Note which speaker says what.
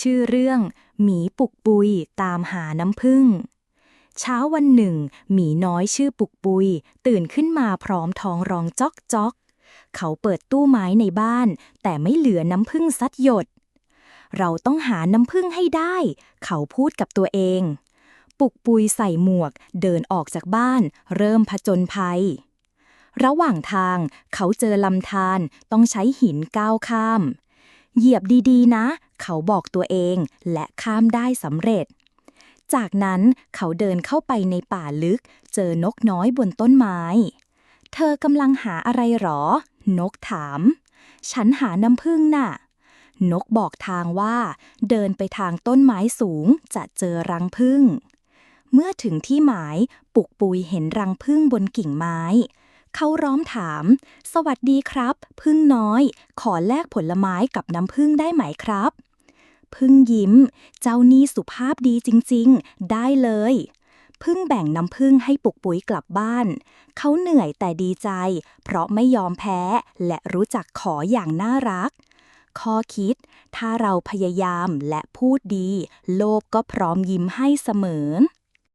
Speaker 1: ชื่อเรื่อง หมีปุกปุยตามหาน้ำผึ้งเช้าวันหนึ่ง หมีน้อยชื่อปุกปุย ตื่นขึ้นมาพร้อมท้องร้องจอกจอก เขาเปิดตู้ไม้ในบ้าน แต่ไม่เหลือน้ำผึ้งสัดหยด เราต้องหาน้ำผึ้งให้ได้ เขาพูดกับตัวเอง ปุกปุยใส่หมวก เดินออกจากบ้าน เริ่มผจญภัย ระหว่างทาง เขาเจอลำธารต้องใช้หินก้าวข้าม เหยียบดีๆ นะ เขาบอกตัวเองและข้ามได้สำเร็จ จากนั้นเขาเดินเข้าไปในป่าลึก เจอนกน้อยบนต้นไม้ เธอกำลังหาอะไรหรอ นกถาม ฉันหาน้ำผึ้งน่ะ นกบอกทางว่า เดินไปทางต้นไม้สูงจะเจอรังผึ้งเมื่อถึงที่หมายปุกปุยเห็นรังผึ้งบนกิ่งไม้ เขาร้อมถาม สวัสดีครับ พึ่งน้อย ขอแลกผลไม้กับน้ำผึ้งได้ไหมครับ พึ่งยิ้ม เจ้านี่สุภาพดีจริงๆ ได้เลย พึ่งแบ่งน้ำผึ้งให้ปุกปุ๋ยกลับบ้าน เขาเหนื่อยแต่ดีใจ เพราะไม่ยอมแพ้ และรู้จักขออย่างน่ารัก ข้อคิด ถ้าเราพยายามและพูดดี โลกก็พร้อมยิ้มให้เสมอ